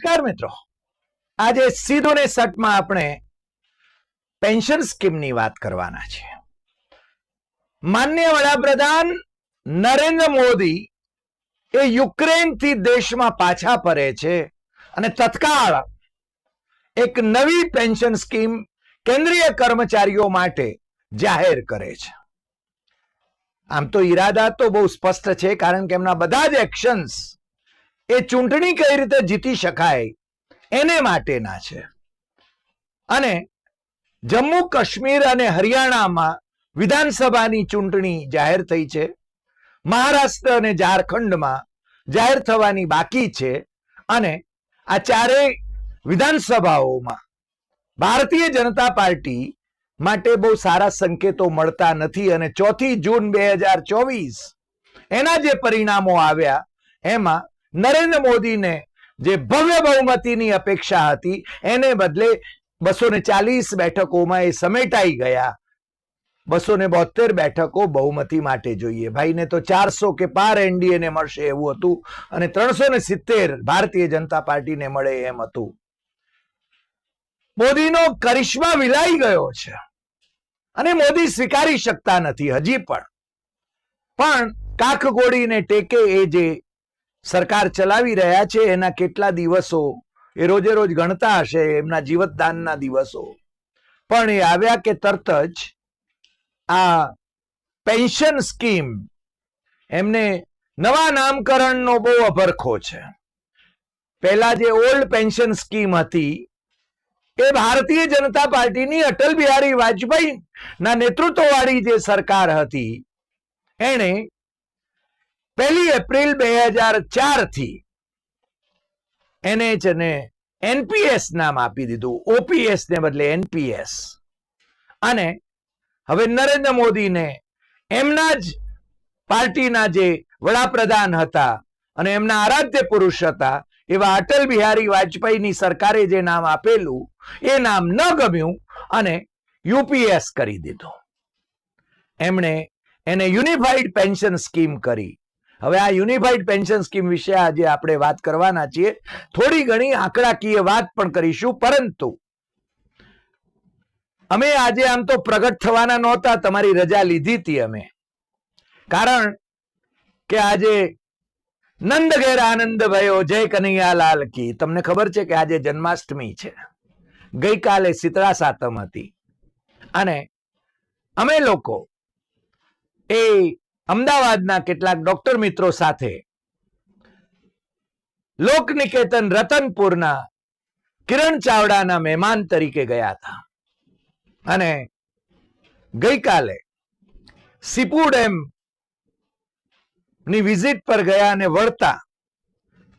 નમસ્કાર મિત્રો. આજે સીધો ને સટમાં આપણે પેન્શન સ્કીમની વાત કરવાના છે. માન્ય વડાપ્રધાન નરેન્દ્ર મોદી એ યુક્રેનથી દેશમાં પાછા ફરે છે અને તત્કાળ એક નવી પેન્શન સ્કીમ કેન્દ્રીય કર્મચારીઓ માટે જાહેર કરે છે. આમ તો ઈરાદા તો બહુ સ્પષ્ટ છે, કારણ કે એમના બધા જ એક્શન્સ એ ચૂંટણી કઈ રીતે જીતી શકાય એને માટેના છે. અને જમ્મુ કાશ્મીર અને હરિયાણામાં વિધાનસભાની ચૂંટણી જાહેર થઈ છે. મહારાષ્ટ્ર અને ઝારખંડમાં જાહેર થવાની બાકી છે અને આ ચારેય વિધાનસભાઓમાં ભારતીય જનતા પાર્ટી માટે બહુ સારા સંકેતો મળતા નથી અને ચોથી જૂન બે હજાર ચોવીસ એના જે પરિણામો આવ્યા એમાં નરેન્દ્ર મોદીને જે ભવ્ય બહુમતીની અપેક્ષા હતી, એને બદલે બસો ને ચાલીસ બેઠકોમાં એ સમેટાઈ ગયા. બસો ને બોતેર બેઠકો બહુમતી માટે જોઈએ. ભાઈને તો ચારસો કે પાર એનડીએ ને મળશે એવું હતું અને ત્રણસો ને સિત્તેર ભારતીય જનતા પાર્ટીને મળે એમ હતું. મોદીનો કરિશ્મા વિલાઈ ગયો છે અને મોદી સ્વીકારી શકતા નથી હજી પણ. પણ કાખ ગોળીને ટેકે એ જે સરકાર ચલાવી રહ્યા છે એના કેટલા દિવસો? એ રોજે રોજ ગણતા હશે એમના જીવતદાનના દિવસો. પણ એ આવ્યા કે તરત જ આ પેન્શન સ્કીમ એમને નવા નામકરણનો બહુ અભરખો છે. પહેલા જે ઓલ્ડ પેન્શન સ્કીમ હતી, એ ભારતીય જનતા પાર્ટીની અટલ બિહારી વાજપેયી ના નેતૃત્વવાળી જે સરકાર હતી, એણે પહેલી એપ્રિલ બે હજાર ચારથી એને છે એનપીએસ નામ આપી દીધું. ઓપીએસ ને બદલે એનપીએસ. અને હવે નરેન્દ્ર મોદીને એમના જ પાર્ટીના જે વડાપ્રધાન હતા અને એમના આરાધ્ય પુરુષ હતા, એવા અટલ બિહારી વાજપેયીની સરકારે જે નામ આપેલું, એ નામ ન ગમ્યું અને યુપીએસ કરી દીધું. એમણે એને યુનિફાઈડ પેન્શન સ્કીમ કરી. હવે આ યુનિફાઈડ પેન્શન સ્કીમ વિશે આજે આપણે વાત કરવાના છીએ. થોડી ઘણી આંકડાકીય વાત પણ કરીશું, પરંતુ અમે આજે આમ તો પ્રગટ થવાના નહોતા, તમારી રજા લીધી હતી અમે. કારણ કે આજે નંદ ઘેર આનંદ ભયો, જય કનૈયાલાલ કી. તમને ખબર છે કે આજે જન્માષ્ટમી છે. ગઈકાલે શીતળા સાતમ હતી. અને અમે લોકો એ અમદાવાદના કેટલાક ડોક્ટર મિત્રો સાથે લોકનિકેતન રતનપુરના કિરણ ચાવડાના મહેમાન તરીકે ગયા હતા. અને ગઈકાલે સિપુ ડેમની વિઝિટ પર ગયા અને વળતા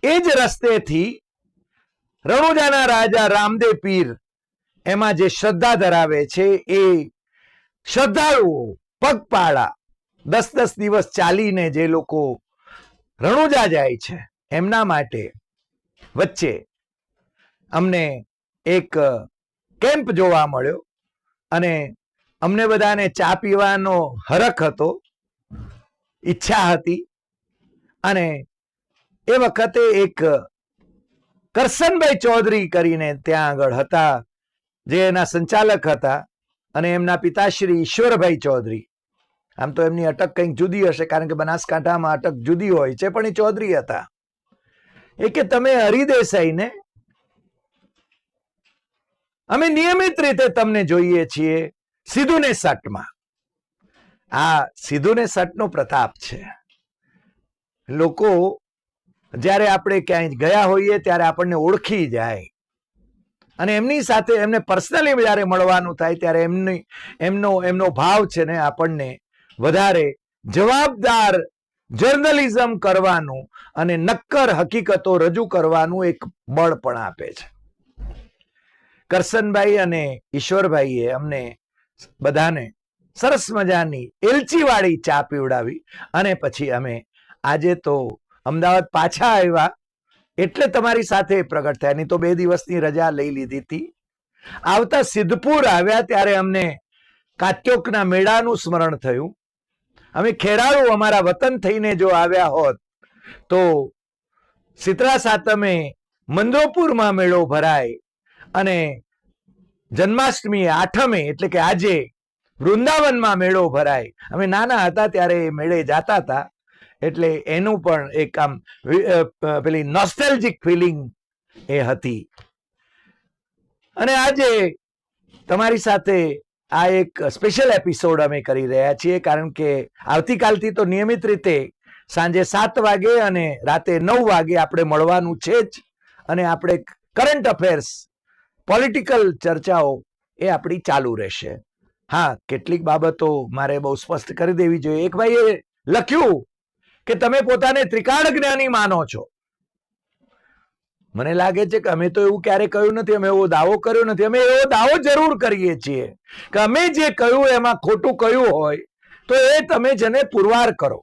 એ જ રસ્તેથી રણુજાના રાજા રામદેવ પીર એમાં જે શ્રદ્ધા ધરાવે છે એ શ્રદ્ધાળુઓ પગપાળા દસ દસ દિવસ ચાલીને જે લોકો રણુજા જાય છે, એમના માટે વચ્ચે અમને એક કેમ્પ જોવા મળ્યો અને અમને બધાને ચા પીવાનો હરખ હતો, ઈચ્છા હતી અને એ વખતે એક કરસનભાઈ ચૌધરી કરીને ત્યાં આગળ હતા, જે એના સંચાલક હતા અને એમના પિતાશ્રી ઈશ્વરભાઈ ચૌધરી. આમ તો એમની અટક કંઈક જુદી હશે, કારણ કે બનાસકાંઠામાં અટક જુદી હોય છે, પણ એ ચૌધરી હતા. એ કે તમે હરિદેસાઈને અમે નિયમિત રીતે તમને જોઈએ છીએ સીધું સટમાં આ સીધું સટનો પ્રતાપ છે. લોકો જ્યારે આપણે ક્યાંય ગયા હોઈએ ત્યારે આપણને ઓળખી જાય. અને એમની સાથે એમને પર્સનલી જ્યારે મળવાનું થાય ત્યારે એમની, એમનો એમનો ભાવ છે ને આપણને વધારે જવાબદાર જર્નલિઝમ કરવાનું અને નક્કર હકીકતો રજૂ કરવાનું એક બળ પણ આપે છે. કરસનભાઈ અને ઈશ્વરભાઈએ અમને બધાને સરસ મજાની એલચીવાળી ચા પીવડાવી અને પછી અમે આજે તો અમદાવાદ પાછા આવ્યા એટલે તમારી સાથે પ્રગટ થયા. નહીં તો બે દિવસની રજા લઈ લીધી હતી. આવતા સિદ્ધપુર આવ્યા ત્યારે અમને કાત્યોકના મેળાનું સ્મરણ થયું. અમે ખેરાળુ અમારા વતન થઈને જો આવ્યા હોત, તો સિત્રા સાતમે મંદોપુરમાં મેળો ભરાય અને જન્માષ્ટમી આઠમે, એટલે કે આજે વૃંદાવનમાં મેળો ભરાય. અમે નાના હતા ત્યારે એ મેળે જાતા હતા, એટલે એનું પણ એક આમ પેલી નોસ્ટેલજિક ફિલિંગ એ હતી. અને આજે તમારી સાથે આ એક સ્પેશિયલ એપિસોડ અમે કરી રહ્યા છીએ, કારણ કે આવતીકાલથી તો નિયમિત રીતે સાંજે સાત વાગે અને રાતે નવ વાગે આપણે મળવાનું છે જ. અને આપણે કરંટ અફેર્સ પોલિટિકલ ચર્ચાઓ એ આપણી ચાલુ રહેશે. હા, કેટલીક બાબતો મારે બહુ સ્પષ્ટ કરી દેવી જોઈએ. એક ભાઈએ લખ્યું કે તમે પોતાને ત્રિકાળ જ્ઞાની માનો છો. મને લાગે છે કે અમે તો એવું ક્યારે કહ્યું નથી, અમે એવો દાવો કર્યો નથી. અમે એવો દાવો જરૂર કરીએ છીએ કે અમે જે કહ્યું એમાં ખોટું કહ્યું હોય, તો એ તમે જેને પુરવાર કરો.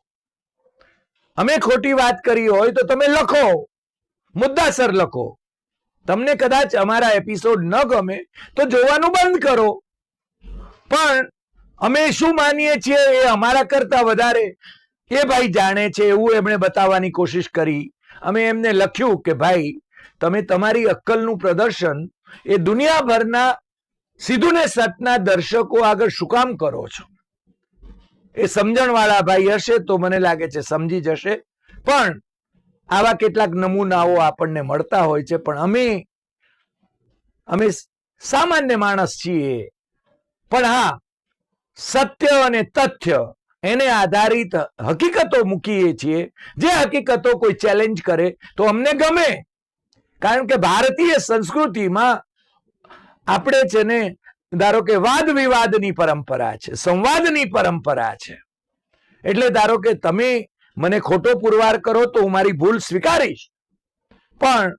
અમે ખોટી વાત કરી હોય તો તમે લખો, મુદ્દાસર લખો. તમને કદાચ અમારા એપિસોડ ન ગમે તો જોવાનું બંધ કરો. પણ અમે શું માનીએ છીએ એ અમારા કરતા વધારે? એ ભાઈ જાણે છે, એવું એમણે બતાવવાની કોશિશ કરી. અમે એમને લખ્યું કે ભાઈ તમે તમારી અક્કલનું પ્રદર્શન એ દુનિયાભરના સીધું ને સતના દર્શકો આગળ શું કામ કરો છો? એ સમજણવાળા ભાઈ હશે તો મને લાગે છે સમજી જશે. પણ આવા કેટલાક નમૂનાઓ આપણને મળતા હોય છે, પણ અમે અમે સામાન્ય માણસ છીએ. પણ હા, સત્ય અને તથ્ય એને આધારિત હકીકતો મૂકીએ છીએ. જે હકીકતો કોઈ ચેલેન્જ કરે તો અમને ગમે. કારણ કે ભારતીય સંસ્કૃતિમાં આપણે છે ને, ધારો કે વાદ વિવાદની પરંપરા છે, સંવાદની પરંપરા છે. એટલે ધારો કે તમે મને ખોટો પુરવાર કરો તો હું મારી ભૂલ સ્વીકારીશ. પણ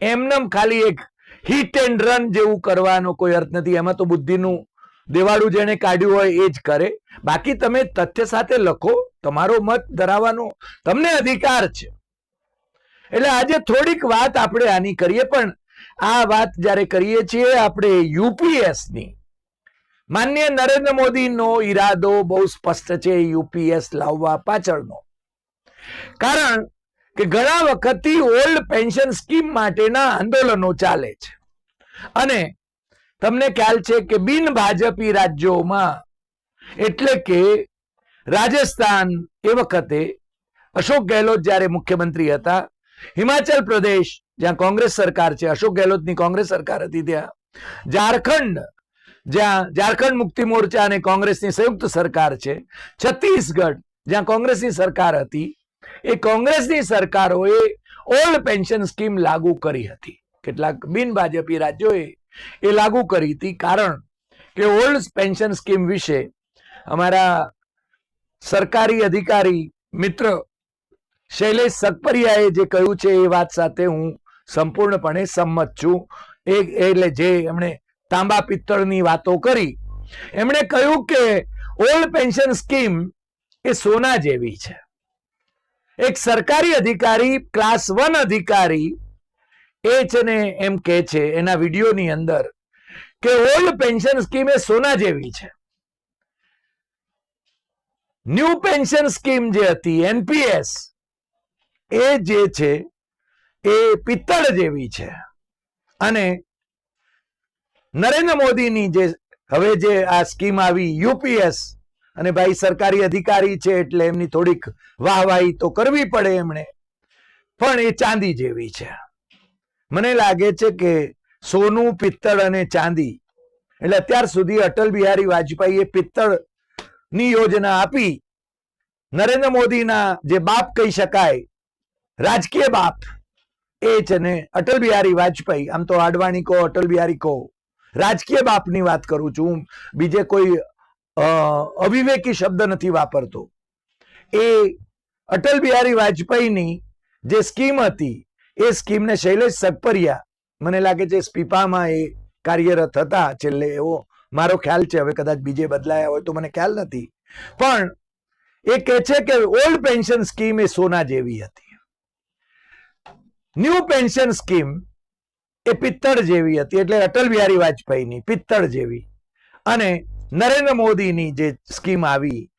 એમનેમ ખાલી એક હિટ એન્ડ રન જેવું કરવાનો કોઈ અર્થ નથી. એમાં તો બુદ્ધિનું દેવાળું જેને કાઢ્યું હોય એ જ કરે. બાકી તમે તથ્ય સાથે લખો, તમારો મત ધરાવવાનો તમને અધિકાર છે. એટલે આજે થોડીક વાત આપણે આની કરીએ, પણ આ વાત જ્યારે કરીએ છીએ આપણે યુપીએસની માન્ય નરેન્દ્ર મોદીનો ઈરાદો બહુ સ્પષ્ટ છે યુપીએસ લાવવા પાછળનો. કારણ કે ઘણા વખતથી ઓલ્ડ પેન્શન સ્કીમ માટેના આંદોલનો ચાલે છે. અને તમને ખ્યાલ છે કે બિન ભાજપી રાજ્યોમાં એટલે કે રાજસ્થાન એ વખતે અશોક ગેહલોત જ્યારે મુખ્યમંત્રી હતા હિમાચલ પ્રદેશ, જ્યાં કોંગ્રેસ સરકાર છે, અશોક ગેહલોતની કોંગ્રેસ સરકાર હતી ત્યાં. ઝારખંડ, જ્યાં ઝારખંડ મુક્તિ મોરચા અને કોંગ્રેસની સંયુક્ત સરકાર છે. છત્તીસગઢ, જ્યાં કોંગ્રેસની સરકાર હતી. એ કોંગ્રેસની સરકારોએ ઓલ્ડ પેન્શન સ્કીમ લાગુ કરી હતી. કેટલાક બિન ભાજપી રાજ્યોએ એ લાગુ કરી હતી. કારણ કે ઓલ્ડ પેન્શન સ્કીમ વિશે અમારા સરકારી અધિકારી મિત્ર શૈલેષ સકપરિયાએ જે કહ્યું છે એ વાત સાથે હું સંપૂર્ણપણે સંમત છું. એ એટલે જે એમણે તાંબા પિત્તળની વાતો કરી, એમણે કહ્યું કે ઓલ્ડ પેન્શન સ્કીમ એ સોના જેવી છે. એક સરકારી અધિકારી, ક્લાસ વન અધિકારી એ છે ને એમ કે છે, એના વિડીયોની અંદર, કે ઓલ્ડ પેન્શન સ્કીમ એ સોના જેવી છે. ન્યૂ પેન્શન સ્કીમ જે હતી, એનપીએસ એ જે છે, એ પિત્તળ જેવી છે. અને નરેન્દ્ર મોદીની જે, હવે જે આ સ્કીમ આવી યુપીએસ અને ભાઈ સરકારી અધિકારી છે એટલે એમની થોડીક વાહવાહી તો કરવી પડે એમણે. પણ એ ચાંદી જેવી છે. મને લાગે છે કે સોનું, પિત્તળ અને ચાંદી, એટલે અત્યાર સુધી અટલ બિહારી વાજપેયીએ પિત્તળની યોજના આપી. નરેન્દ્ર મોદીના જે બાપ કહી શકાય રાજકીય બાપ. એ છે ને અટલ બિહારી વાજપેયી, આમ તો આડવાણી કહો, અટલ બિહારી કહો. રાજકીય બાપની વાત કરું છું બીજે કોઈ અવિવેકી શબ્દ નથી વાપરતો. એ અટલ બિહારી વાજપેયીની જે સ્કીમ હતી, એ સ્કીમને શૈલેષ સગપરિયા, મને લાગે છે સ્પીપામાં એ કાર્યરત હતા છેલ્લે એવો મારો ખ્યાલ છે, હવે કદાચ બીજે બદલાયા હોય તો મને ખ્યાલ નથી. પણ એ કહે છે કે ઓલ્ડ પેન્શન સ્કીમ એ સોના જેવી હતી. ન્યૂ પેન્શન સ્કીમ એ પિત્તળ જેવી હતી એટલે અટલ બિહારી વાજપેયીની, પિત્તળ જેવી. અને નરેન્દ્ર મોદીની જે સ્કીમ આવી,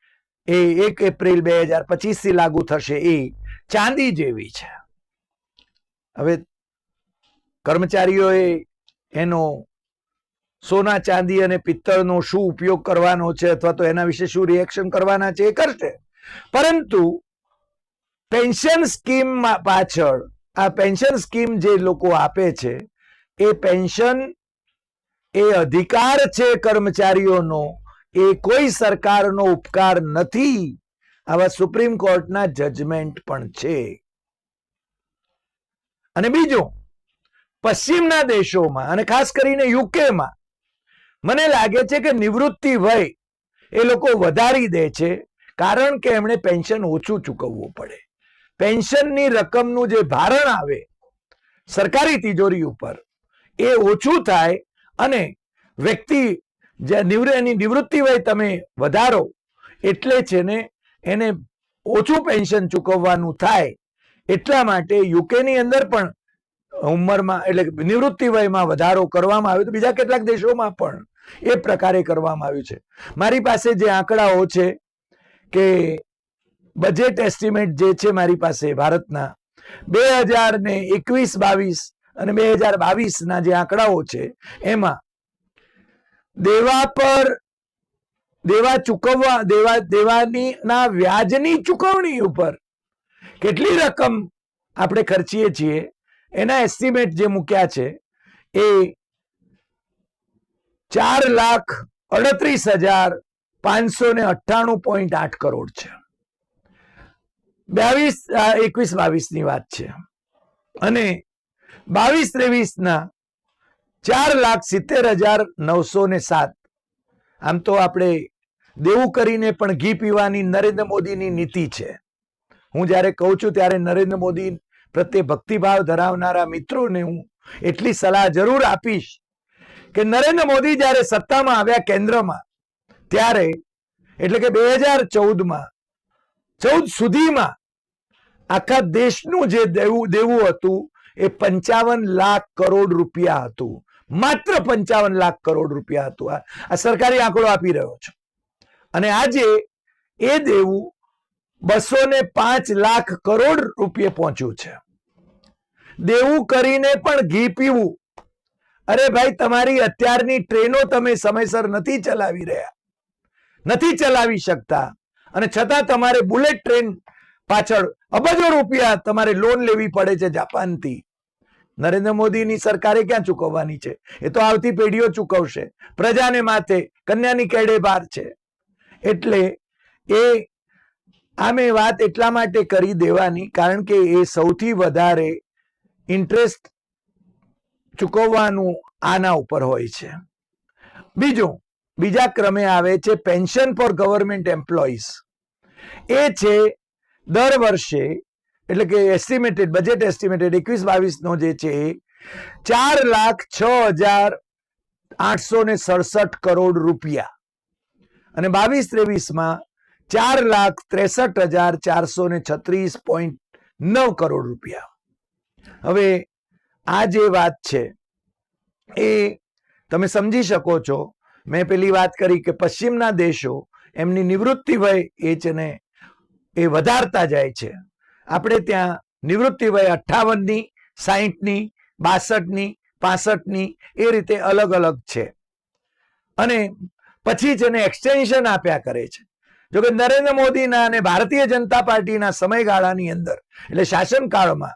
એ એક એપ્રિલ બે હજાર પચીસથી લાગુ થશે એ ચાંદી જેવી છે. હવે કર્મચારીઓએ એનો સોના ચાંદી અને પિત્તળનો શું ઉપયોગ કરવાનો છે અથવા તો એના વિશે શું રિએક્શન કરવાના છે એ કરશે. પરંતુ પેન્શન સ્કીમ પાછળ આ પેન્શન સ્કીમ જે લોકો આપે છે, એ પેન્શન એ અધિકાર છે કર્મચારીઓનો, એ કોઈ સરકારનો ઉપકાર નથી. આવા સુપ્રીમ કોર્ટના જજમેન્ટ પણ છે. અને બીજું, પશ્ચિમના દેશોમાં અને ખાસ કરીને યુકેમાં, મને લાગે છે કે નિવૃત્તિ વય એ લોકો વધારી દે છે, કારણ કે એમણે પેન્શન ઓછું ચૂકવવું પડે. પેન્શનની રકમનું જે ભારણ આવે સરકારી તિજોરી ઉપર, એ ઓછું થાય અને વ્યક્તિ જે નિવૃ, એની નિવૃત્તિ વય તમે વધારો એટલે છે ને એને ઓછું પેન્શન ચૂકવવાનું થાય એટલા માટે યુકેની અંદર પણ ઉંમરમાં એટલે નિવૃત્તિ વયમાં વધારો કરવામાં આવ્યો. તો બીજા કેટલાક દેશોમાં પણ એ પ્રકારે કરવામાં આવ્યું છે. મારી પાસે જે આંકડાઓ છે કે બજેટ એસ્ટિમેટ જે છે મારી પાસે ભારતના, બે હજાર ને એકવીસ બાવીસ અને બે હજાર બાવીસ ના જે આંકડાઓ છે, એમાં દેવા પર દેવા ચૂકવવા, દેવા દેવાની ના વ્યાજની ચૂકવણી ઉપર કેટલી રકમ આપણે ખર્ચીએ છીએ, એના એસ્ટિમેટ જે મૂક્યા છે, એ ચાર લાખ અડત્રીસ હજાર પાંચસો ને અઠ્ઠાણું પોઈન્ટ આઠ કરોડ છે. બાવીસ એકવીસ બાવીસની વાત છે. અને બાવીસ ત્રેવીસ ના ચાર લાખ સિત્તેર હજાર નવસો ને સાત. આમ તો આપણે દેવું કરીને પણ ઘી પીવાની નરેન્દ્ર મોદીની નીતિ છે. હું જ્યારે કહું છું ત્યારે નરેન્દ્ર મોદી પ્રત્યે ભક્તિભાવ ધરાવનારા મિત્રોને હું એટલી સલાહ જરૂર આપીશ કે નરેન્દ્ર મોદી જ્યારે સત્તામાં આવ્યા કેન્દ્રમાં, ત્યારે, એટલે કે બે હજાર ચૌદમાં ચૌદ સુધીમાં આખા દેશનું જે દેવું હતું, એ પંચાવન લાખ કરોડ રૂપિયા હતું. માત્ર પંચાવન લાખ કરોડ રૂપિયા હતું. આ સરકારી આંકડો આપી રહ્યો છું. અને આજે એ દેવું બસો ને પાંચ લાખ કરોડ રૂપિયે પહોંચ્યું છે. દેવું કરીને પણ ઘી પીવું. અરે ભાઈ, તમારી અત્યારની ટ્રેનો તમે સમયસર નથી ચલાવી રહ્યા. નથી ચલાવી શકતા. અને છતાં તમારે બુલેટ ટ્રેન પાછળ અબજો રૂપિયા તમારે લોન લેવી પડે છે જાપાનથી. નરેન્દ્ર મોદીની સરકારે ક્યાં ચૂકવવાની છે? એ તો આવતી પેઢીઓ ચૂકવશે. પ્રજાને માથે, કન્યાની કેડે બાર છે. એટલે એ આ મેં વાત એટલા માટે કરી દેવાની કારણ કે એ સૌથી વધારે ઇન્ટરેસ્ટ ચૂકવવાનું આના ઉપર હોય છે. બીજું, બીજા ક્રમે આવે છે પેન્શન ફોર ગવર્મેન્ટ એમ્પ્લોઈઝ એ છે દર વર્ષે, એટલે કે એસ્ટિમેટેડ બજેટ એસ્ટિમેટેડ એકવીસ બાવીસ નો જે છે, ચાર લાખ છ હજાર આઠસો ને સડસઠ કરોડ રૂપિયા. અને બાવીસ ત્રેવીસમાં ચાર લાખ ત્રેસઠ હજાર ચારસો ને છત્રીસ પોઈન્ટ નવ કરોડ રૂપિયા. હવે આ જે વાત છે, એ તમે સમજી શકો છો. મેં પેલી વાત કરી કે પશ્ચિમના દેશો એમની નિવૃત્તિ વય એ છે ને એ વધારતા જાય છે. આપણે ત્યાં નિવૃત્તિ વય અઠ્ઠાવનની, સાહીઠની, બાસઠની, પાસઠની એ રીતે અલગ અલગ છે. અને પછી છે એને એક્સટેન્શન આપ્યા કરે છે. જોકે નરેન્દ્ર મોદીના અને ભારતીય જનતા પાર્ટીના સમયગાળાની અંદર, એટલે શાસનકાળમાં,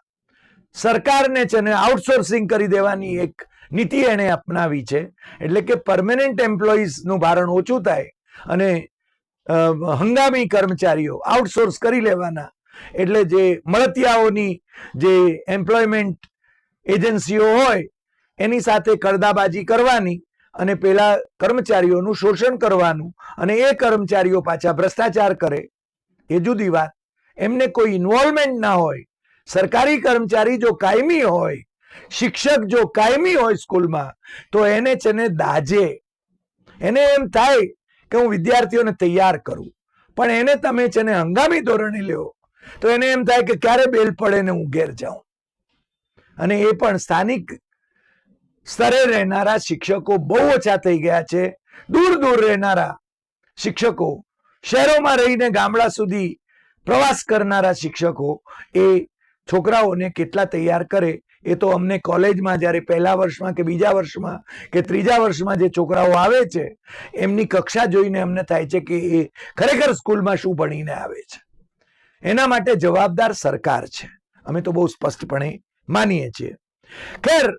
સરકારને છે ને આઉટસોર્સિંગ કરી દેવાની એક નીતિ એણે અપનાવી છે. એટલે કે પરમેનન્ટ એમ્પ્લોઈઝનું ભારણ ઓછું થાય અને હંગામી કર્મચારીઓ આઉટસોર્સ કરી લેવાના. એટલે જે મળતિયાઓની જે એમ્પ્લોયમેન્ટ એજન્સીઓ હોય, એની સાથે કરદાબાજી કરવાની અને પેલા કર્મચારીઓનું શોષણ કરવાનું અને એ કર્મચારીઓ પાછા ભ્રષ્ટાચાર કરે, એ જુદી વાત. એમને કોઈ ઇન્વોલ્વમેન્ટ ના હોય, સરકારી કર્મચારી જો કાયમી હોય, શિક્ષક જો કાયમી હોય સ્કૂલમાં, તો એને છે ને દાજે. એને એમ થાય કે હું વિદ્યાર્થીઓને તૈયાર કરું. પણ એને તમે છે ને હંગામી ધોરણે લેવો તો એને એમ થાય કે ક્યારે બેલ પડે ને હું ઘેર જાઉં. અને એ પણ સ્થાનિક સ્તરે રહેનારા શિક્ષકો બહુ ઓછા થઈ ગયા છે. દૂર દૂર રહેનારા શિક્ષકો, શહેરોમાં રહીને ગામડા સુધી પ્રવાસ કરનારા શિક્ષકો એ છોકરાઓને કેટલા તૈયાર કરે એ તો અમને કોલેજમાં જ્યારે પહેલા વર્ષમાં કે બીજા વર્ષમાં કે ત્રીજા વર્ષમાં જે છોકરાઓ આવે છે, એમની કક્ષા જોઈને અમને થાય છે કે એ ખરેખર સ્કૂલમાં શું ભણીને આવે છે. એના માટે જવાબદાર સરકાર છે. અમે તો બહુ સ્પષ્ટપણે માનીએ છીએ. ખેર,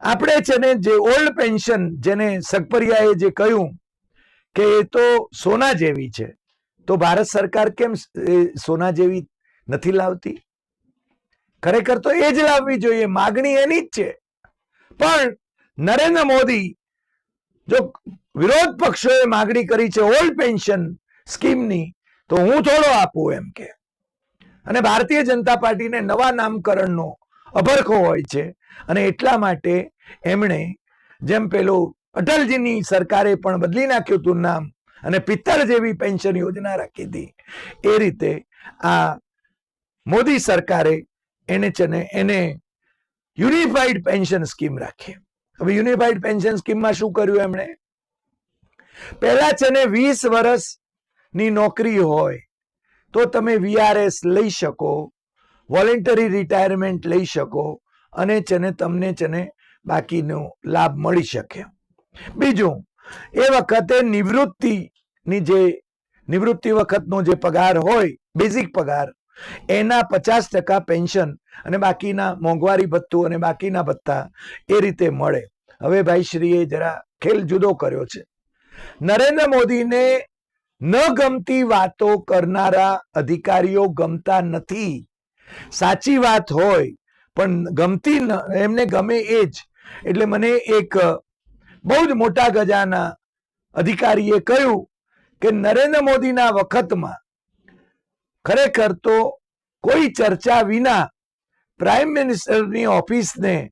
આપણે છે ને જે ઓલ્ડ પેન્શન જેને સગપરિયાએ જે કહ્યું કે એ તો સોના જેવી છે, તો ભારત સરકાર કેમ સોના જેવી નથી લાવતી? ખરેખર તો એ જ લાવવી જોઈએ, માગણી એની જ છે. પણ નરેન્દ્ર મોદી જો વિરોધ પક્ષોએ માગણી કરી છે ઓલ્ડ પેન્શન સ્કીમની, તો હું થોડો આપું એમ કે, અને ભારતીય જનતા પાર્ટીને નવા નામકરણનો અભરખો હોય છે, અને એટલા માટે એમણે જેમ પેલું અટલજીની સરકારે પણ બદલી નાખ્યું હતું નામ, અને પિત્તળ જેવી પેન્શન યોજના રાખી હતી, એ રીતે આ મોદી સરકારે એને છે એને યુનિફાઈડ પેન્શન સ્કીમ રાખી. હવે યુનિફાઈડ પેન્શન સ્કીમમાં શું કર્યું એમણે? પહેલા છે ને વીસ વર્ષની નોકરી હોય તો તમે વીઆરએસ લઈ શકો વોલેન્ટરી રિટાયરમેન્ટ લઈ શકો અને છે ને તમને છે ને બાકીનો લાભ મળી શકે. બીજું, એ વખતે નિવૃત્તિની જે, નિવૃત્તિ વખતનો જે પગાર હોય બેઝિક પગાર એના પચાસ ટકા પેન્શન અને બાકીના મોંઘવારી ભથ્થું અને બાકીના ભથ્થા એ રીતે મળે. હવે ભાઈશ્રીએ જરા ખેલ જુદો કર્યો છે. નરેન્દ્ર મોદીને ન ગમતી વાતો કરનારા અધિકારીઓ ગમતા નથી. સાચી વાત હોય, પણ ગમતી એમને ગમે એ જ. એટલે મને એક બહુ જ મોટા ગજાના અધિકારીએ કહ્યું કે નરેન્દ્ર મોદીના વખતમાં ખરેખર તો કોઈ ચર્ચા વિના પ્રાઇમ મિનિસ્ટરની ઓફિસને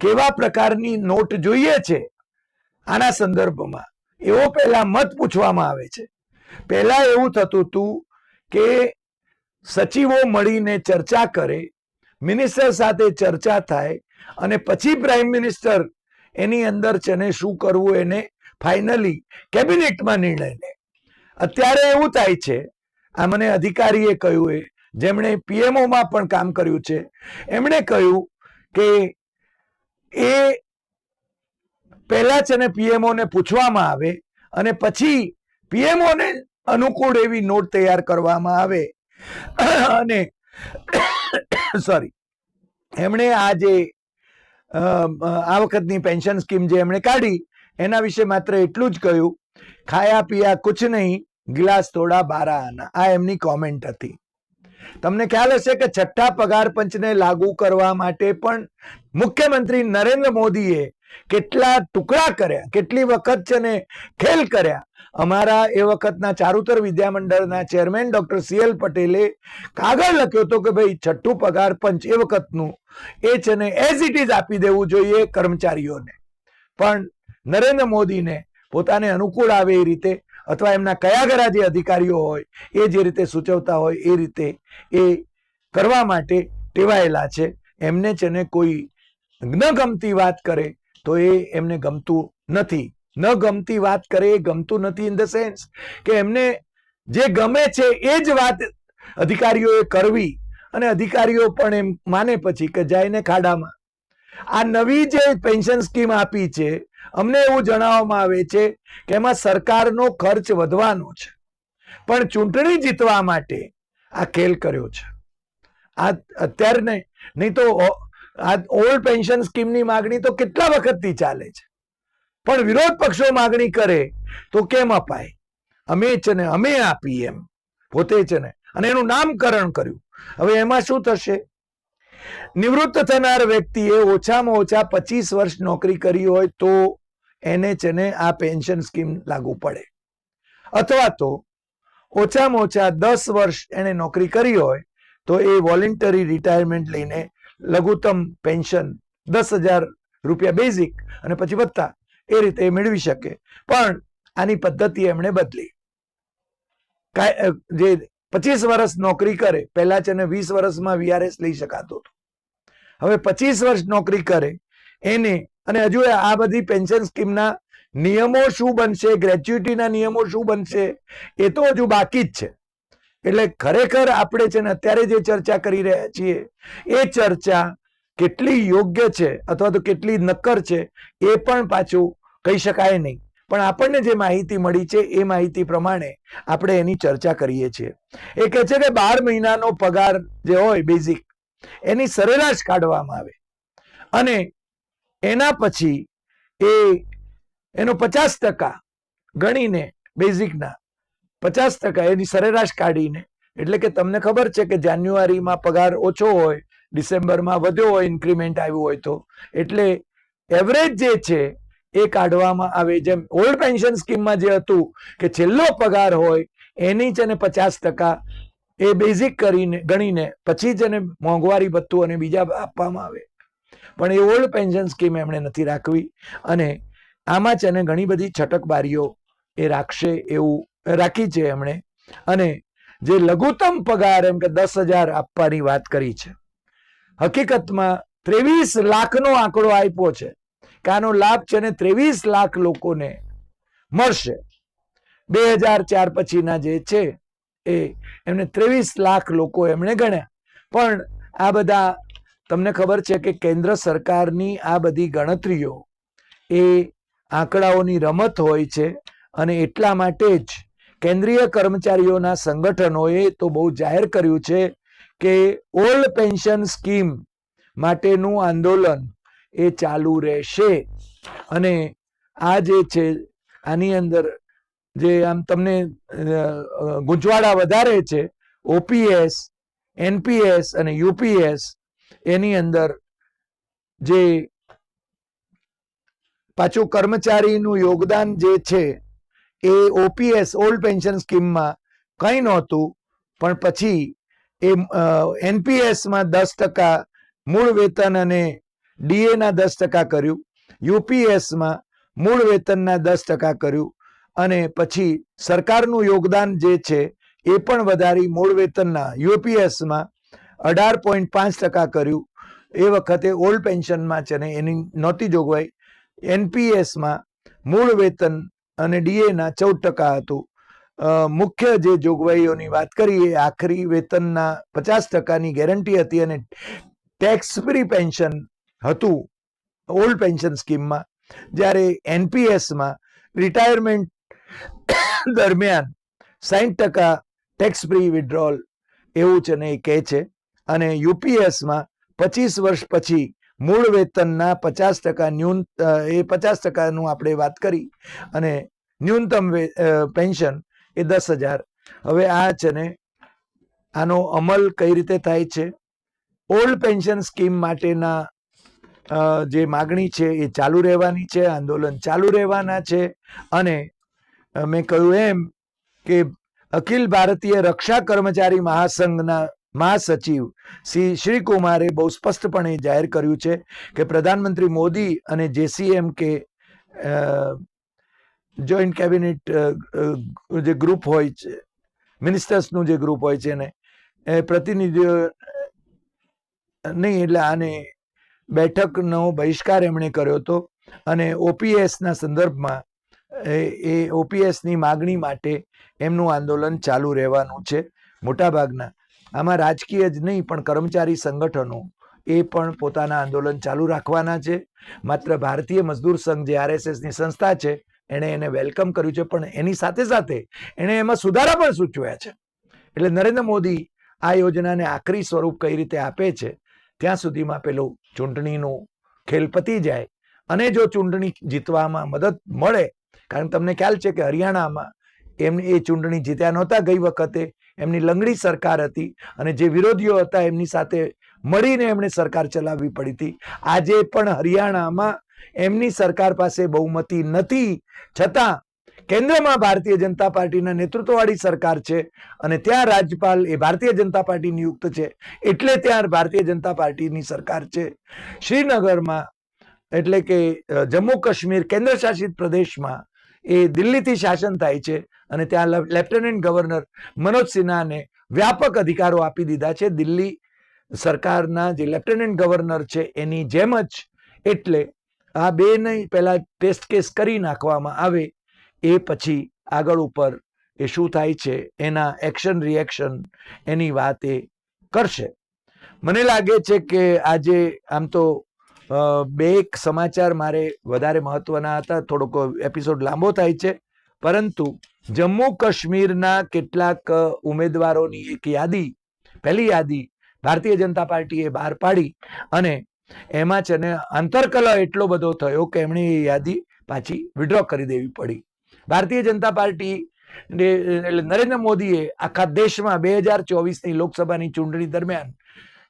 કેવા પ્રકારની નોટ જોઈએ છે? આના સંદર્ભમાં એવો પહેલા મત પૂછવામાં આવે છે. પહેલા એવું થતું હતું કે સચિવો મળીને ચર્ચા કરે મિનિસ્ટર સાથે ચર્ચા થાય અને પછી પ્રાઇમ મિનિસ્ટર એની અંદર છે શું કરવું એને ફાઇનલી કેબિનેટમાં નિર્ણય લે. અત્યારે એવું થાય છે આ મને અધિકારીએ કહ્યું એ. જેમણે પીએમઓ માં પણ કામ કર્યું છે, એમણે કહ્યું કે એ પહેલા છે ને પીએમઓ ને પૂછવામાં આવે અને પછી પીએમઓ ને અનુકૂળ એવી નોટ તૈયાર કરવામાં આવે. અને સોરી, એમણે આ જે આ વખતની પેન્શન સ્કીમ જે એમણે કાઢી, એના વિશે માત્ર એટલું જ કહ્યું ખાયા પીયા કુછ નહીં ગિલાસ થોડા બારા આના આ એમની કોમેન્ટ હતી. તમને ખ્યાલ હશે કે છઠ્ઠા પગાર પંચને લાગુ કરવા માટે પણ મુખ્યમંત્રી નરેન્દ્ર મોદીએ કેટલા ટુકડા કર્યા, કેટલી વખત છે ને ખેલ કર્યા. અમારા એ વખતના ચારુતર વિદ્યામંડળના ચેરમેન ડોક્ટર સીએલ પટેલે કાગળ લખ્યો હતો કે ભાઈ છઠ્ઠું પગાર પંચ એ વખતનું એ છે ને એઝ ઇટ ઇઝ આપી દેવું જોઈએ કર્મચારીઓને. પણ નરેન્દ્ર મોદીને પોતાને અનુકૂળ આવે એ રીતે અથવા એમના કયા કયા જે અધિકારીઓ હોય, એ જે રીતે સૂચવતા હોય, એ રીતે એ કરવા માટે ટેવાયેલા છે. એમને છે ને કોઈ ન ગમતી વાત કરે, તો એ એમને ગમતું નથી. ન ગમતી વાત કરે એ ગમતું નથી ઇન ધ સેન્સ કે એમને જે ગમે છે એ જ વાત અધિકારીઓએ કરવી અને અધિકારીઓ પણ એમ માને પછી કે જાયને ખાડામાં. આ નવી જે પેન્શન સ્કીમ આપી છે અમને એવું જણાવવામાં આવે છે કે એમાં સરકારનો ખર્ચ વધવાનો છે. પણ ચૂંટણી જીતવા માટે આ ખેલ કર્યો છે. આ અત્યારને નહીં તો આ ઓલ્ડ પેન્શન સ્કીમની માગણી તો કેટલા વખતથી ચાલે છે? પણ વિરોધ પક્ષો માગણી કરે તો કેમ અપાય? અમે છે ને, અમે આપી એમ. પોતે છે ને, અને એનું નામકરણ કર્યું. હવે એમાં શું થશે? નિવૃત્ત થનાર વ્યક્તિએ ઓછામાં ઓછા પચીસ વર્ષ નોકરી કરી હોય તો એને છે આ પેન્શન સ્કીમ લાગુ પડે. અથવા તો ઓછામાં ઓછા દસ વર્ષ એને નોકરી કરી હોય તો એ વોલેન્ટરી રિટાયરમેન્ટ લઈને લઘુત્તમ પેન્શન દસ હજાર રૂપિયા બેઝિક અને પછી વધતા એ રીતે મેળવી શકે. પણ આની પદ્ધતિ એમણે બદલી. જે પચીસ વર્ષ નોકરી કરે, પહેલા છે ને વીસ વર્ષમાં વીઆરએસ લઈ શકાતો હતો. હવે પચીસ વર્ષ નોકરી કરે, એને અને હજુ આ બધી પેન્શન સ્કીમના નિયમો શું બનશે, ગ્રેચ્યુટીના નિયમો શું બનશે, એ તો હજુ બાકી જ છે. એટલે ખરેખર આપણે છે ને અત્યારે જે ચર્ચા કરી રહ્યા છીએ, એ ચર્ચા કેટલી યોગ્ય છે અથવા તો કેટલી નક્કર છે, એ પણ પાછું કહી શકાય નહીં. પણ આપણને જે માહિતી મળી છે એ માહિતી પ્રમાણે આપણે એની ચર્ચા કરીએ છીએ. એ કહે છે કે બાર મહિનાનો પગાર જે હોય બેઝિક એની સરેરાશ કાઢવામાં આવે. અને એના પછી એ, એનો પચાસ ટકા ગણીને બેઝિકના પચાસ ટકા એની સરેરાશ કાઢીને, એટલે કે તમને ખબર છે કે જાન્યુઆરીમાં પગાર ઓછો હોય, ડિસેમ્બરમાં વધ્યો હોય ઇન્ક્રીમેન્ટ આવ્યું હોય તો, એટલે એવરેજ જે છે એ કાઢવામાં આવે. જેમ ઓલ્ડ પેન્શન સ્કીમમાં જે હતું કે છેલ્લો પગાર હોય, એની જ અને પચાસ ટકા એ બેઝિક કરીને, ગણીને પછી જ એને મોંઘવારી ભથ્થું અને બીજા આપવામાં આવે. પણ એ ઓલ્ડ પેન્શન સ્કીમ એમણે નથી રાખવી અને આમાં જ એને ઘણી બધી છટકબારીઓ એ રાખશે એવું, રાખી છે એમણે. અને જે લઘુત્તમ પગાર એમ કે દસ હજાર આપવાની વાત કરી છે. હકીકતમાં ત્રેવીસ લાખનો આંકડો આપ્યો છે. કે આનો લાભ છે ને ત્રેવીસ લાખ લોકોને મળશે. બે હજાર ચાર પછીના જે છે એ એમને ત્રેવીસ લાખ લોકો એમણે ગણ્યા. પણ આ બધા તમને ખબર છે કે કેન્દ્ર સરકારની આ બધી ગણતરીઓ એ આંકડાઓની રમત હોય છે અને એટલા માટે જ કેન્દ્રીય કર્મચારીઓના સંગઠનોએ તો બહુ જાહેર કર્યું છે કે ઓલ્ડ પેન્શન સ્કીમ માટેનું આંદોલન એ ચાલુ રહેશે. અને આ જે છે, આની અંદર જે આમ તમને ગૂંચવાડા વધારે છે, ઓપીએસ, એનપીએસ અને યુપીએસ, એની અંદર જે પાછું કર્મચારીનું યોગદાન જે છે, એ ઓપીએસ, ઓલ્ડ પેન્શન સ્કીમમાં કંઈ નહોતું, પણ પછી એ એનપીએસમાં દસ ટકા મૂળ વેતન અને ડીએના દસ ટકા કર્યું, યુપીએસમાં મૂળ વેતનના દસ ટકા કર્યું અને પછી સરકારનું યોગદાન જે છે એ પણ વધારી મૂળ વેતનના યુપીએસમાં અઢાર પોઈન્ટ પાંચ ટકા કર્યું. એ વખતે ઓલ્ડ પેન્શનમાં છે ને એની નહોતી જોગવાઈ. એનપીએસમાં મૂળ વેતન અને ડીએના ચૌદ ટકા હતું. મુખ્ય જે જોગવાઈઓની વાત કરીએ, આખરી વેતનના પચાસ ટકાની ગેરંટી હતી અને ટેક્સ ફ્રી પેન્શન હતું ઓલ્ડ પેન્શન સ્કીમમાં, જ્યારે એનપીએસમાં રિટાયરમેન્ટ દરમિયાન સાહીઠ ટકા ટેક્સ ફ્રી વિડ્રોલ એવું છે ને એ કહે છે. અને યુપીએસમાં પચીસ વર્ષ પછી મૂળ વેતનના પચાસ ટકા ન્યૂન એ પચાસ ટકાનું આપણે વાત કરી અને ન્યૂનતમ પેન્શન એ દસ હજાર. હવે આ છે ને આનો અમલ કઈ રીતે થાય છે? ઓલ્ડ પેન્શન સ્કીમ માટેના જે માગણી છે એ ચાલુ રહેવાની છે, આંદોલન ચાલુ રહેવાના છે. અને મેં કહ્યું એમ કે અખિલ ભારતીય રક્ષા કર્મચારી મહાસંઘના મહાસચિવ શ્રી શ્રી કુમારે બહુ સ્પષ્ટપણે જાહેર કર્યું છે કે પ્રધાનમંત્રી મોદી અને જેસીએમ કે જોઈન્ટ કેબિનેટ જે ગ્રુપ હોય છે, મિનિસ્ટર્સનું જે ગ્રુપ હોય છે એને પ્રતિનિધિઓ નહીં, એટલે આને બેઠકનો બહિષ્કાર એમણે કર્યો હતો અને ઓપીએસના સંદર્ભમાં એ ઓપીએસની માગણી માટે એમનું આંદોલન ચાલુ રહેવાનું છે મોટાભાગના. આમાં રાજકીય જ નહીં, પણ કર્મચારી સંગઠનો એ પણ પોતાના આંદોલન ચાલુ રાખવાના છે. માત્ર ભારતીય મજદૂર સંઘ જે આરએસએસની સંસ્થા છે, એણે એને વેલકમ કર્યું છે, પણ એની સાથે સાથે એણે એમાં સુધારા પણ સૂચવ્યા છે. એટલે નરેન્દ્ર મોદી આ યોજનાને આખરી સ્વરૂપ કઈ રીતે આપે છે ત્યાં સુધીમાં પેલું ચૂંટણીનું ખેલ પતી જાય અને જો ચૂંટણી જીતવામાં મદદ મળે, કારણ તમને ખ્યાલ છે કે હરિયાણામાં એમની એ ચૂંટણી જીત્યા નહોતા ગઈ વખતે, એમની લંગડી સરકાર હતી અને જે વિરોધીઓ હતા એમની સાથે મળીને એમણે સરકાર ચલાવવી પડી હતી. આજે પણ હરિયાણામાં એમની સરકાર પાસે બહુમતી નથી. છતાં કેન્દ્રમાં ભારતીય જનતા પાર્ટીના નેતૃત્વવાળી સરકાર છે અને ત્યાં રાજ્યપાલ એ ભારતીય જનતા પાર્ટી નિયુક્ત છે. એટલે ત્યાં ભારતીય જનતા પાર્ટીની સરકાર છે. શ્રીનગરમાં એટલે કે જમ્મુ કાશ્મીર કેન્દ્ર શાસિત પ્રદેશમાં એ દિલ્હીથી શાસન થાય છે અને ત્યાં લેફ્ટનન્ટ ગવર્નર મનોજ સિન્હાને વ્યાપક અધિકારો આપી દીધા છે. દિલ્હી સરકારના જે લેફ્ટનન્ટ ગવર્નર છે એની જેમ જ એટલે આ બે નહીં પહેલા ટેસ્ટ કેસ કરી નાખવામાં આવે એ પછી આગળ ઉપર એ શું થાય છે, એના એક્શન રિએક્શન એની વાત એ કરશે. મને લાગે છે કે આજે આમ તો બે એક સમાચાર મારે વધારે મહત્વના હતા, થોડોક એપિસોડ લાંબો થાય છે, પરંતુ જમ્મુ કાશ્મીરના કેટલાક ઉમેદવારોની એક યાદી, પહેલી યાદી ભારતીય જનતા પાર્ટીએ બહાર પાડી અને એમાં છે ને આંતરકલહ એટલો બધો થયો કે એમણે એ યાદી પાછી વિડ્રો કરી દેવી પડી. ભારતીય જનતા પાર્ટી એટલે નરેન્દ્ર મોદીએ આખા દેશમાં બે હજાર ચોવીસની લોકસભાની ચૂંટણી દરમિયાન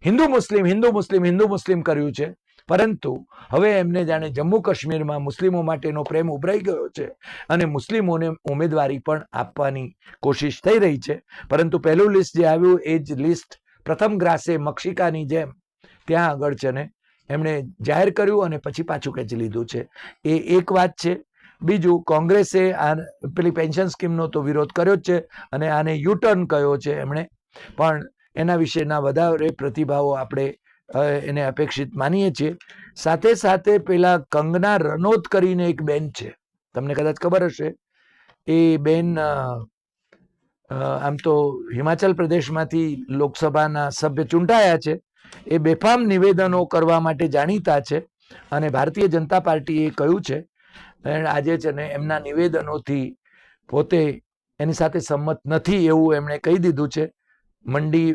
હિન્દુ મુસ્લિમ હિન્દુ મુસ્લિમ હિન્દુ મુસ્લિમ કર્યું છે. પરંતુ હવે એમને જાણે જમ્મુ કાશ્મીરમાં મુસ્લિમો માટેનો પ્રેમ ઉભરાઈ ગયો છે અને મુસ્લિમોને ઉમેદવારી પણ આપવાની કોશિશ થઈ રહી છે. પરંતુ પહેલું લિસ્ટ જે આવ્યું એ જ લિસ્ટ પ્રથમ ગ્રાસે મક્ષિકાની જેમ ત્યાં આગળ છે ને, એમણે જાહેર કર્યું અને પછી પાછું ખેંચી લીધું છે. એ એક વાત છે. બીજું, કોંગ્રેસે આ પેલી પેન્શન સ્કીમનો તો વિરોધ કર્યો જ છે અને આને યુ ટર્ન કયો છે એમણે. પણ એના વિશેના વધારે પ્રતિભાવો આપણે એને અપેક્ષિત માનીએ છીએ. સાથે સાથે પેલા કંગના રનોત કરીને એક બેન છે. તમને કદાચ ખબર હશે. એ બેન આમ તો હિમાચલ પ્રદેશમાંથી લોકસભાના સભ્ય ચૂંટાયા છે. એ બેફામ નિવેદનો કરવા માટે જાણીતા છે અને ભારતીય જનતા પાર્ટીએ કહ્યું છે આજે છે ને એમના નિવેદનોથી પોતે એની સાથે સંમત નથી એવું એમણે કહી દીધું છે. મંડી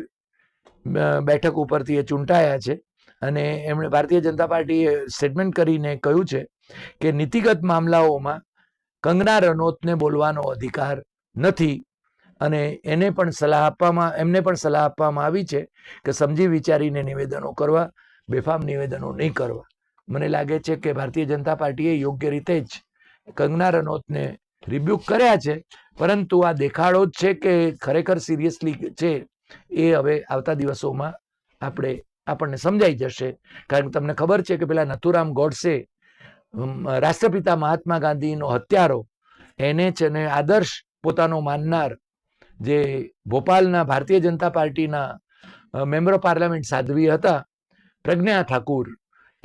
બેઠક ઉપરથી એ ચૂંટાયા છે અને એમણે ભારતીય જનતા પાર્ટીએ સ્ટેટમેન્ટ કરીને કહ્યું છે કે નીતિગત મામલાઓમાં કંગના રનૌતને બોલવાનો અધિકાર નથી અને એને પણ સલાહ આપવામાં, એમને પણ સલાહ આપવામાં આવી છે કે સમજી વિચારીને નિવેદનો કરવા, બેફામ નિવેદનો નહીં કરવા. મને લાગે છે કે ભારતીય જનતા પાર્ટીએ યોગ્ય રીતે જ કંગના રનૌતને રિબ્યુક કર્યા છે. પરંતુ આ દેખાડો જ છે કે ખરેખર સિરિયસલી છે એ હવે આવતા દિવસોમાં આપણે, આપણને સમજાઈ જશે. કારણ કે તમને ખબર છે કે પેલા નથુરામ ગોડસે રાષ્ટ્રપિતા મહાત્મા ગાંધીનો હત્યારો, એને છે ને આદર્શ પોતાનો માનનાર જે ભોપાલના ભારતીય જનતા પાર્ટીના મેમ્બર પાર્લામેન્ટ સાધ્વી હતા, પ્રજ્ઞા ઠાકુર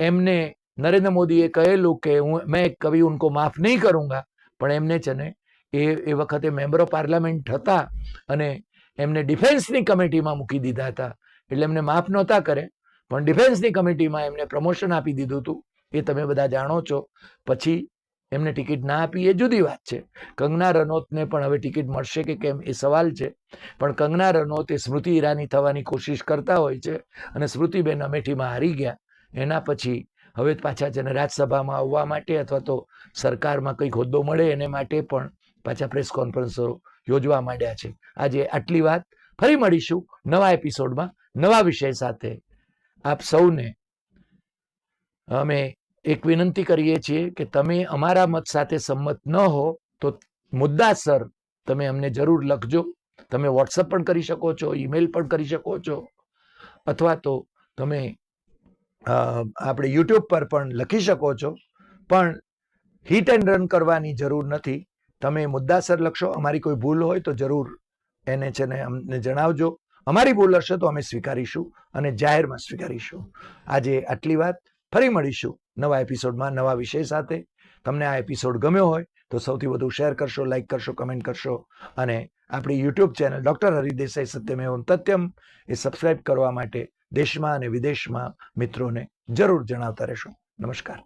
એમને નરેન્દ્ર મોદીએ કહેલું કે હું, મેં એક કવિ ઉનકો માફ નહીં કरूंगा પણ એમને છે ને, એ એ વખતે મેમ્બર ઓફ પાર્લામેન્ટ હતા અને એમને ડિફેન્સની કમિટીમાં મૂકી દીધા હતા. એટલે એમને માફ નહોતા કરે, પણ ડિફેન્સની કમિટીમાં એમને પ્રમોશન આપી દીધું હતું. એ તમે બધા જાણો છો. પછી એમને ટિકિટ ના આપી, એ જુદી વાત છે. કંગના રનૌતને પણ હવે ટિકિટ મળશે કે કેમ એ સવાલ છે. પણ કંગના રનૌત એ સ્મૃતિ ઈરાની થવાની કોશિશ કરતા હોય છે અને સ્મૃતિબેન અમેઠીમાં હારી ગયા. એના પછી હવે પાછા છે ને રાજ્યસભામાં આવવા માટે અથવા તો સરકારમાં કંઈક હોદ્દો મળે એને માટે પણ પાછા પ્રેસ કોન્ફરન્સો યોજવા માંડ્યા છે. આજે આટલી વાત. ફરી મળીશું નવા એપિસોડમાં નવા વિષય સાથે. આપ સૌને અમે એક વિનંતી કરીએ છીએ કે તમે અમારા મત સાથે સંમત ન હો તો મુદ્દાસર તમે અમને જરૂર લખજો. તમે વોટ્સઅપ પણ કરી શકો છો, ઈમેલ પણ કરી શકો છો. અથવા તો તમે આપણે યુટ્યુબ પર પણ લખી શકો છો. પણ હિટ એન્ડ રન કરવાની જરૂર નથી. તમે મુદ્દાસર લખશો, અમારી કોઈ ભૂલ હોય તો જરૂર એને છે ને અમને જણાવજો. અમારી ભૂલ હશે તો અમે સ્વીકારીશું અને જાહેરમાં સ્વીકારીશું. આજે આટલી વાત. ફરી મળીશું નવા એપિસોડમાં નવા વિષય સાથે. તમને આ એપિસોડ ગમ્યો હોય તો સૌથી વધુ શેર કરશો, લાઈક કરશો, કમેન્ટ કરશો અને આપણી યુટ્યુબ ચેનલ ડૉક્ટર હરિદેસાઈ સત્યમેવમ તત્યમ એ સબસ્ક્રાઇબ કરવા માટે દેશમાં અને વિદેશમાં મિત્રોને જરૂર જણાવતા રહેશો. નમસ્કાર.